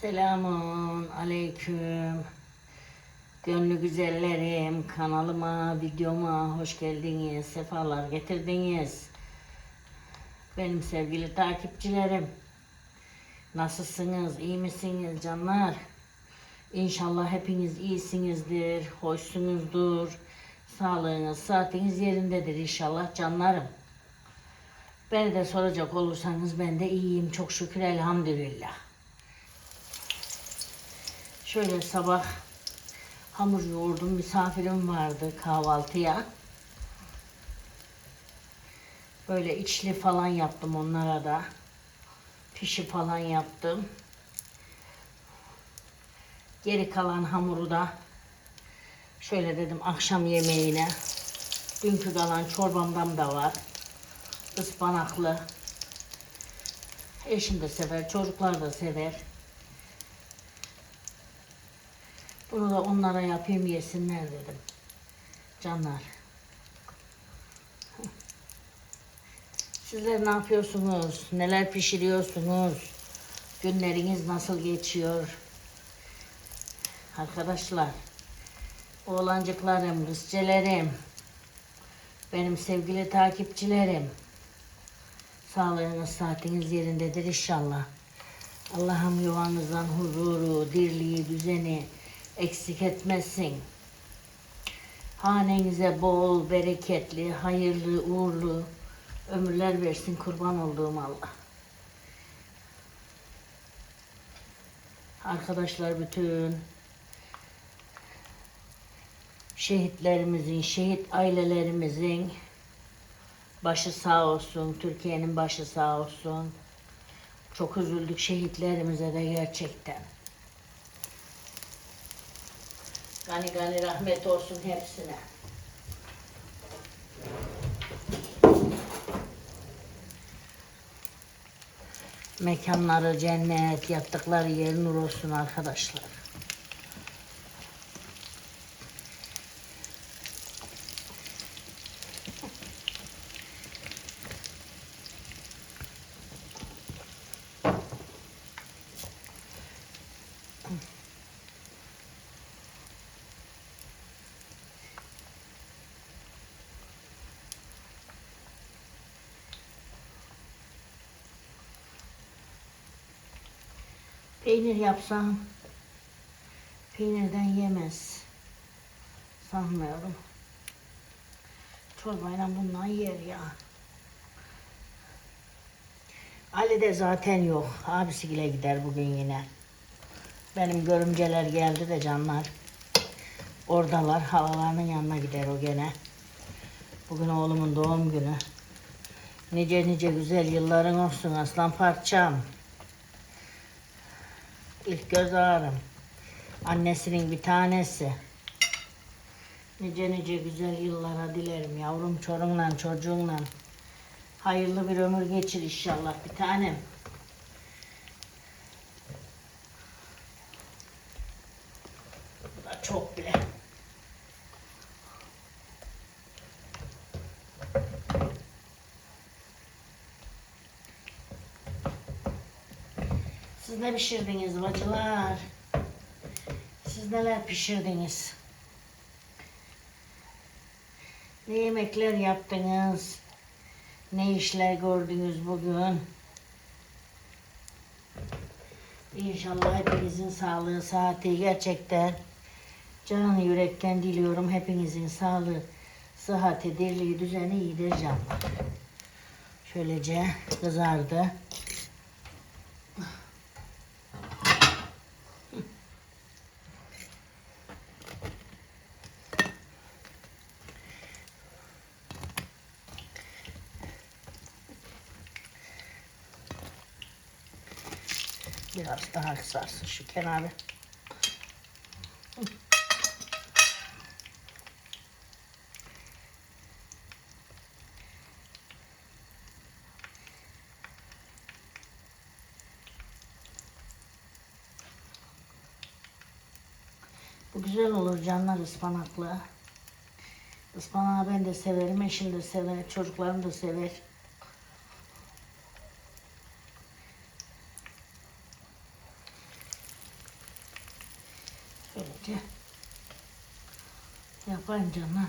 Selamun aleyküm. Gönlü güzellerim, kanalıma, videoma hoş geldiniz, sefalar getirdiniz. Benim sevgili takipçilerim. Nasılsınız, iyi misiniz canlar? İnşallah hepiniz iyisinizdir, hoşsunuzdur. Sağlığınız, saatiniz yerindedir inşallah canlarım. Beni de soracak olursanız ben de iyiyim çok şükür elhamdülillah. Şöyle sabah hamur yoğurdum. Misafirim vardı kahvaltıya. Böyle içli falan yaptım onlara da. Pişi falan yaptım. Geri kalan hamuru da şöyle dedim akşam yemeğine. Dünkü kalan çorbamdan da var. Ispanaklı. Eşim de sever, çocuklar da sever. Bunu da onlara yapayım yesinler dedim. Canlar. Sizler ne yapıyorsunuz? Neler pişiriyorsunuz? Günleriniz nasıl geçiyor? Arkadaşlar, oğlancıklarım, kızcelerim, benim sevgili takipçilerim. Sağlığınız, saatiniz yerindedir inşallah. Allah'ım yuvanızdan huzuru, dirliği, düzeni eksik etmesin. Hanenize bol, bereketli, hayırlı, uğurlu ömürler versin kurban olduğum Allah. Arkadaşlar bütün şehitlerimizin, şehit ailelerimizin başı sağ olsun, Türkiye'nin başı sağ olsun. Çok üzüldük şehitlerimize de gerçekten. Gani gani rahmet olsun hepsine. Mekanları cennet, yattıkları yer nur olsun arkadaşlar. Peynir yapsam peynirden yemez. Sanmıyorum. Çorbayla bundan yer ya. Ali de zaten yok. Abisiyle gider bugün yine. Benim görümceler geldi de canlar. Oradalar. Halalarının yanına gider o gene. Bugün oğlumun doğum günü. Nice nice güzel yılların olsun aslan parçam. İlk göz ağrım. Annesinin bir tanesi. Nice nice güzel yıllara dilerim yavrum çorunla çocuğunla. Hayırlı bir ömür geçir inşallah bir tanem. Bu da çok bile. Siz ne pişirdiniz bacılar? Siz neler pişirdiniz? Ne yemekler yaptınız? Ne işler gördünüz bugün? İnşallah hepinizin sağlığı, saati gerçekten canı yürekten diliyorum. Hepinizin sağlığı, sıhhati, dirliği, düzeni iyidir canlar. Şöylece kızardı. Daha kısarsın şu kenarı. Bu güzel olur canlar ıspanaklı. Ispanağı ben de severim, eşim de sever, çocuklarım da sever. işte. Yapan canlarım.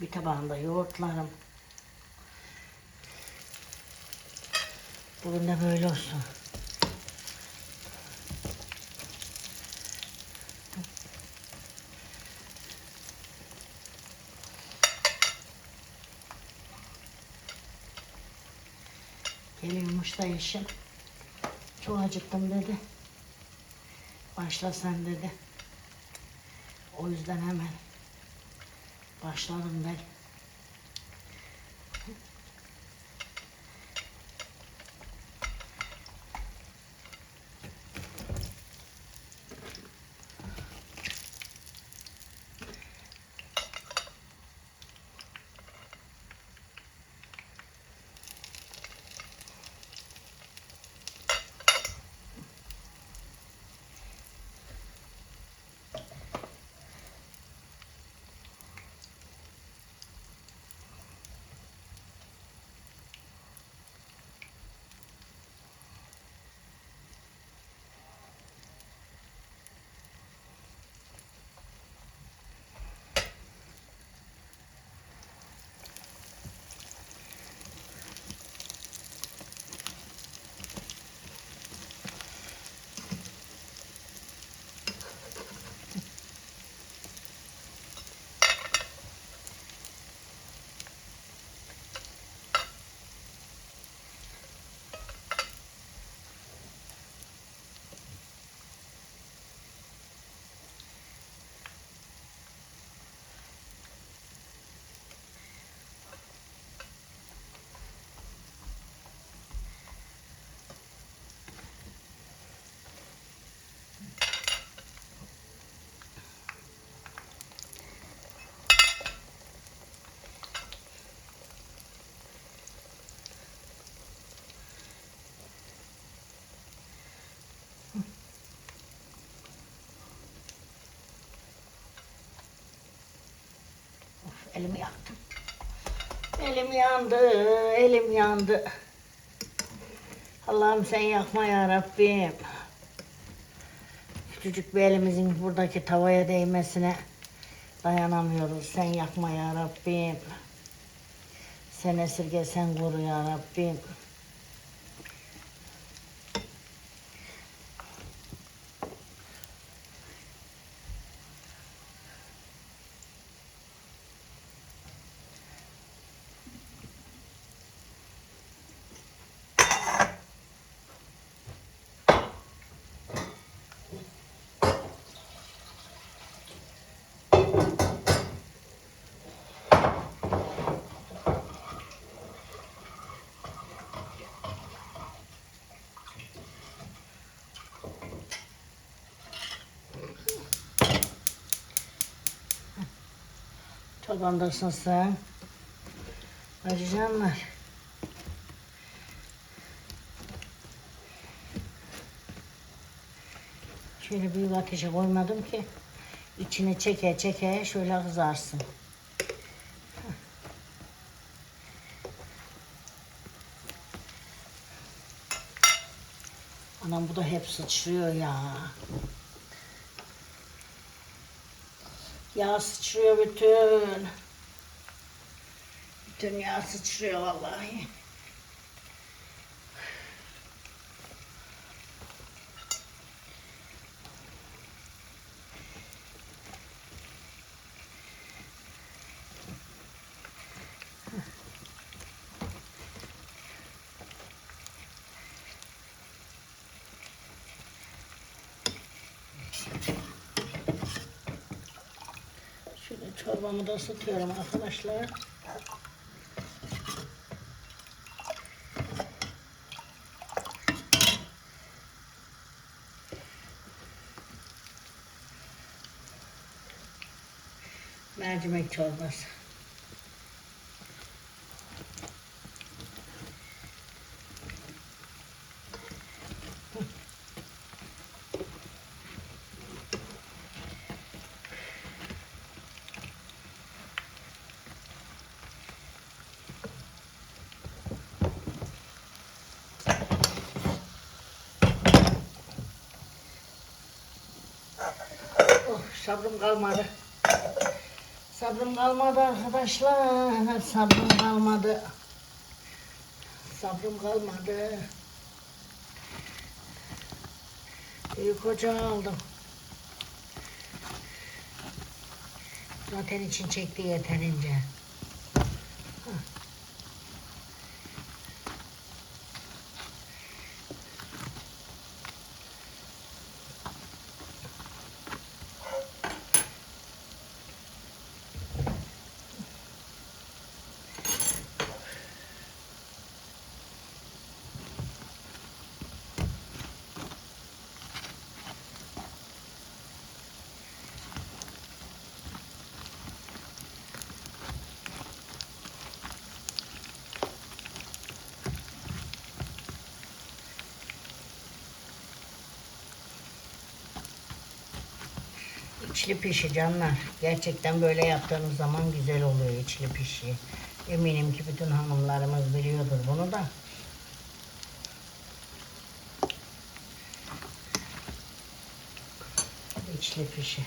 Bir tabağında yoğurtlarım. Bugün de böyle olsun. Geliyormuş da. Çok acıktım dedi. Başla sen dedi. O yüzden hemen başladım ben. Elimi yaktım. Elim yandı, elim yandı. Allah'ım sen yakma ya Rabbim. Küçücük bir elimizin buradaki tavaya değmesine dayanamıyoruz. Sen yakma ya Rabbim. Sen esirge, sen koru ya Rabbim. Çoban da ısınsın. Acı canlar. Şöyle büyük ateşe koymadım ki içine çeke çeke şöyle kızarsın. Anam bu da hep sıçrıyor ya. Yağ sıçrıyor bütün. Bütün yağ sıçrıyor vallahi. Şöyle çorbamı da ısıtıyorum arkadaşlar. Mercimek çorbası. Sabrım kalmadı. Sabrım kalmadı arkadaşlar. Sabrım kalmadı. Sabrım kalmadı. Büyük ocağı aldım. Zaten için çekti yeterince. İçli pişi canlar. Gerçekten böyle yaptığınız zaman güzel oluyor içli pişi. Eminim ki bütün hanımlarımız biliyordur bunu da. İçli pişi.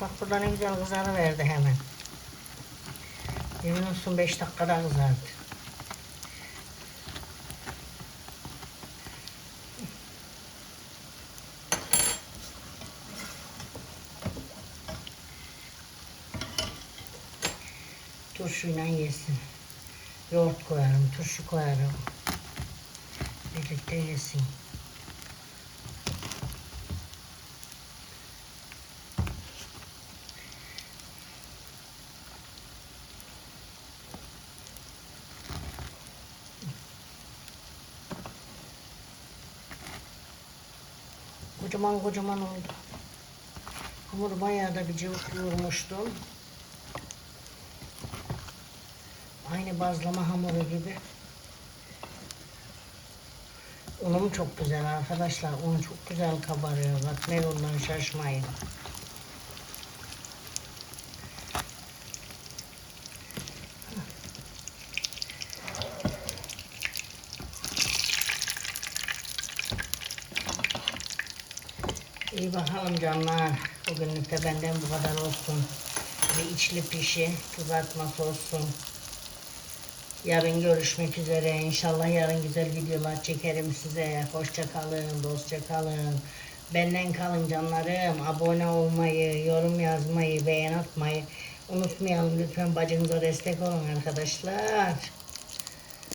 Bak burada ne güzel kızarı verdi hemen. Yemin olsun 5 dakikada kızardı. Turşuyla yesin. Yoğurt koyarım, turşu koyarım. Birlikte yesin. Kocaman kocaman oldu. Hamur bayağı da bir cıvık yoğurmuştum. Aynı bazlama hamuru gibi. Unum çok güzel arkadaşlar. Un çok güzel kabarıyor. Bak ne ondan şaşmayın. İyi bakalım canlar. Bugünlük de benden bu kadar olsun. Bir içli pişi, kızartması olsun. Yarın görüşmek üzere. İnşallah yarın güzel videolar çekerim size. Hoşça kalın, dostça kalın. Benden kalın canlarım. Abone olmayı, yorum yazmayı, beğen atmayı unutmayalım. Lütfen bacınıza destek olun arkadaşlar.